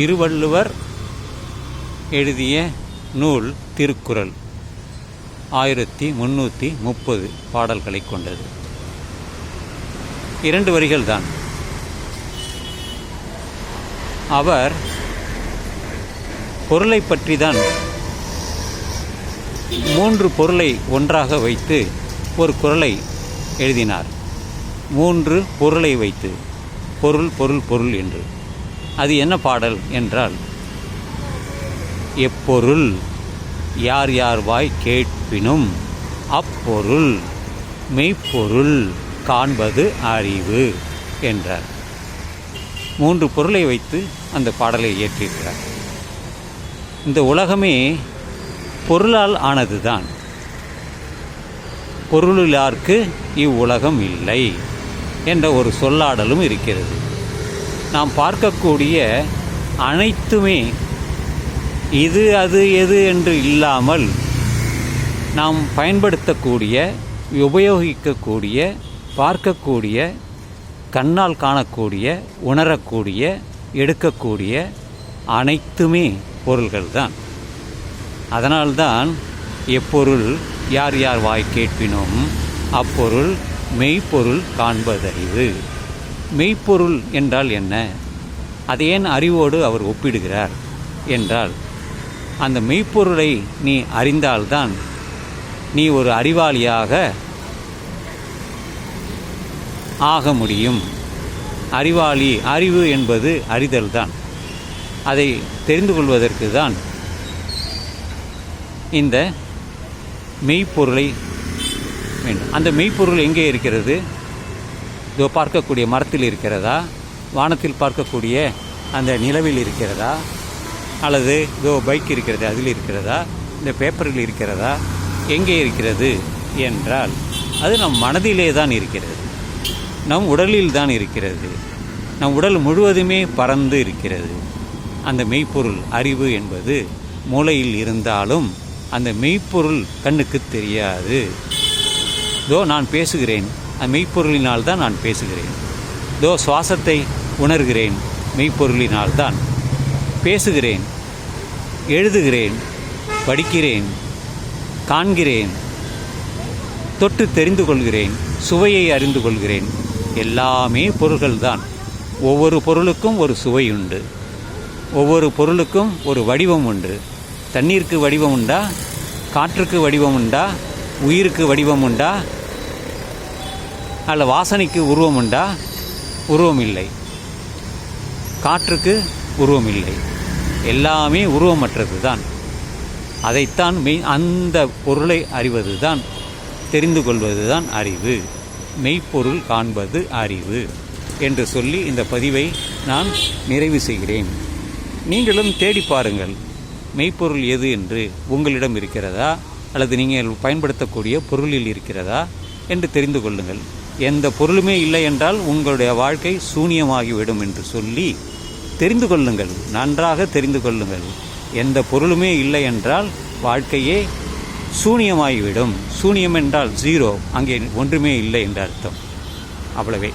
திருவள்ளுவர் எழுதிய நூல் திருக்குறள். ஆயிரத்தி முன்னூற்றி முப்பது பாடல்களை கொண்டது. இரண்டு வரிகள் தான் அவர் பொருளை பற்றி தான் மூன்று பொருளை ஒன்றாக வைத்து ஒரு குறளை எழுதினார். மூன்று பொருளை வைத்து பொருள் பொருள் பொருள் என்று. அது என்ன பாடல் என்றால் எப்பொருள் யார் யார் வாய் கேட்பினும் அப்பொருள் மெய்ப்பொருள் காண்பது அறிவு என்றார். மூன்று பொருளை வைத்து அந்த பாடலை இயற்றியிருக்கிறார். இந்த உலகமே பொருளால் ஆனதுதான். பொருளிலார்க்கு இவ்வுலகம் இல்லை என்ற ஒரு சொல்லாடலும் இருக்கிறது. நாம் பார்க்கக்கூடிய அனைத்துமே இது அது எது என்று இல்லாமல் நாம் பயன்படுத்தக்கூடிய உபயோகிக்கக்கூடிய பார்க்கக்கூடிய கண்ணால் காணக்கூடிய உணரக்கூடிய எடுக்கக்கூடிய அனைத்துமே பொருள்கள்தான். அதனால்தான் எப்பொருள் யார் யார் வாய் கேட்பினும் அப்பொருள் மெய்ப்பொருள் காண்பதறிவு. மெய்ப்பொருள் என்றால் என்ன? அதை ஏன் அறிவோடு அவர் ஒப்பிடுகிறார்? என்றால் அந்த மெய்ப்பொருளை நீ அறிந்தால்தான் நீ ஒரு அறிவாளியாக ஆக முடியும். அறிவாளி அறிவு என்பது அறிதல் தான் அதை தெரிந்து கொள்வதற்கு தான் இந்த மெய்ப்பொருளை வேண்டும். அந்த மெய்ப்பொருள் எங்கே இருக்கிறது? இதோ பார்க்கக்கூடிய மரத்தில் இருக்கிறதா? வானத்தில் பார்க்கக்கூடிய அந்த நிலவில் இருக்கிறதா? அல்லது இதோ பைக் இருக்கிறது அதில் இருக்கிறதா? இந்த பேப்பரில் இருக்கிறதா? எங்கே இருக்கிறது என்றால் அது நம் மனதிலே தான் இருக்கிறது. நம் உடலில் தான் இருக்கிறது. நம் உடல் முழுவதுமே பறந்து இருக்கிறது. அந்த மெய்ப்பொருள் அறிவு என்பது மூளையில் இருந்தாலும் அந்த மெய்ப்பொருள் கண்ணுக்கு தெரியாது. இதோ நான் பேசுகிறேன். மெய்ப்பொருளினால் தான் நான் பேசுகிறேன். தோ சுவாசத்தை உணர்கிறேன் மெய்ப்பொருளினால் தான் பேசுகிறேன் எழுதுகிறேன் படிக்கிறேன் காண்கிறேன் தொட்டு தெரிந்து கொள்கிறேன் சுவையை அறிந்து கொள்கிறேன். எல்லாமே பொருள்கள்தான். ஒவ்வொரு பொருளுக்கும் ஒரு சுவை உண்டு. ஒவ்வொரு பொருளுக்கும் ஒரு வடிவம் உண்டு. தண்ணீருக்கு வடிவம் உண்டா? காற்றுக்கு வடிவம் உண்டா? உயிருக்கு வடிவம் உண்டா? அல்ல வாசனைக்கு உருவம் உண்டா உருவம் இல்லை காற்றுக்கு உருவம் இல்லை எல்லாமே உருவமற்றது தான் அதைத்தான் மெய் அந்த பொருளை அறிவது தான் தெரிந்து கொள்வது தான் அறிவு. மெய்ப்பொருள் காண்பது அறிவு. என்று சொல்லி இந்த பதிவை நான் நிறைவு செய்கிறேன். நீங்களும் தேடி பாருங்கள். மெய்ப்பொருள் எது என்று உங்களிடம் இருக்கிறதா? அல்லது நீங்கள் பயன்படுத்தக்கூடிய பொருளில் இருக்கிறதா? என்று தெரிந்து கொள்ளுங்கள். எந்த பொருளுமே இல்லை என்றால் உங்களுடைய வாழ்க்கை சூனியமாகிவிடும் என்று சொல்லி தெரிந்து கொள்ளுங்கள் நன்றாக தெரிந்து கொள்ளுங்கள். எந்த பொருளுமே இல்லை என்றால் வாழ்க்கையே சூனியமாகிவிடும். சூனியம் என்றால் ஜீரோ அங்கே ஒன்றுமே இல்லை என்று அர்த்தம். அவ்வளவே.